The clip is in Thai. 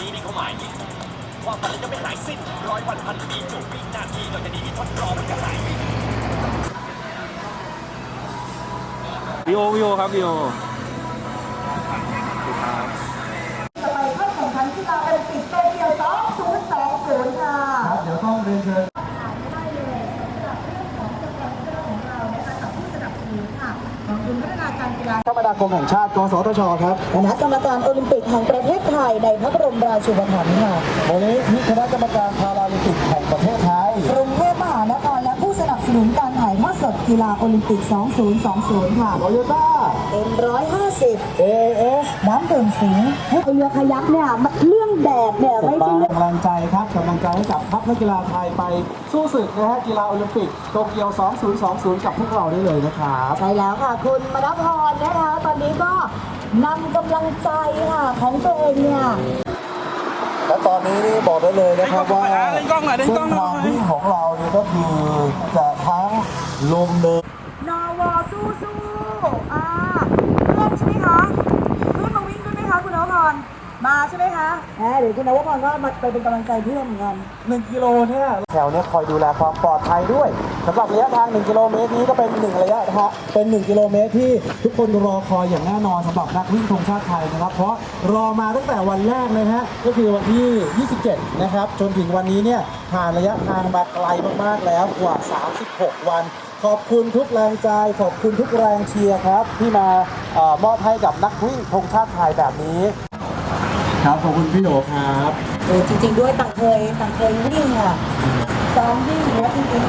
นี้นี่เขาหมายถึงความฝันจะไม่หายสิ้นร้อยวันพันปีจบวินาทีต่อจากนี้ที่ทดลองมันจะหายวิโอวิโอครับวิโอ จะไปเข้าแข่งขันกีฬาโอลิมปิกโตเกียว2020 ค่ะ เดี๋ยวต้องเรียนเชิญ ขาดไม่ได้เลยสำหรับเรื่องของสปอนเซอร์ของเรานะคะกับผู้สนับสนุนค่ะกองทุนพัฒนา การกีฬาคมนาคมแห่งชาติ กสทช ครับคณะกรรมการโอลิมปิกแห่งประเทศไทยในพระบรมราชูปถัมภ์ค่ะวันนี้ที่คณะกรรมการพาราลิมปิกแห่งประเทศไทยกรุงเทพมหานครและผู้สนับสนุนการถ่ายทอดสดกีฬาโอลิมปิก 2020 ค่ะโตโยต้า M150 AAS น้ำดื่มสิงห์เรือคายักเนี่ยมันเรื่องแดดเนี่ยส่ไม่งใช่มาเรื่อง กำลังใจครับกำลังใจให้กับทัพนักกีฬาไทยไปสู้ศึกนะฮะกีฬาโอลิมปิกโตเกียว 2020 กับพวกเราได้เลยนะครับใช่แล้วค่ะ คุณมณพรนะคะตอนนี้ก็นำกำลังใจค่ะของตัวเองเนี่ยและตอนนี้นี่บอกได้เลยนะครับว่าเล่นกล้องหน่อยเล่นเส้กล้องนหน่ทาองยวิ่งของเราเนี่ยก็คือจะทั้งลมเนินนวสู้สู้อ่า ช่ไหมคะแหมเดี๋ยวคุณนวพรก็มาไปเป็นกำลังใจเพื่อนเหมือนกัน1กิโลเนี่ยแถวเนี้คอยดูแลความปลอดภัยด้วยสำหรับระยะทาง 1 กิโลเมตรนี้ก็เป็น1ระยะทางเป็น 1 กิโลเมตรที่ทุกคนรอคอยอย่างแน่นอนสำหรับนักวิ่งธงชาติไทยนะครับ เพราะรอมาตั้งแต่วันแรกเลยฮะก็คือวันที่ 27 นะครับ จนถึงวันนี้เนี่ยผ่านระยะทางมาไกลมากๆแล้วกว่า 36 วันขอบคุณทุกแรงใจ ขอบคุณทุกแรงเชียร์ครับ ที่มามอบให้กับนักวิ่งธงชาติไทยแบบนี้ ครับขอบคุณพี่โหนครับ เออจริง ๆ ด้วยต่างเคยต่างเคยวิ่งอะซ้อมวิ่งแล้วจริง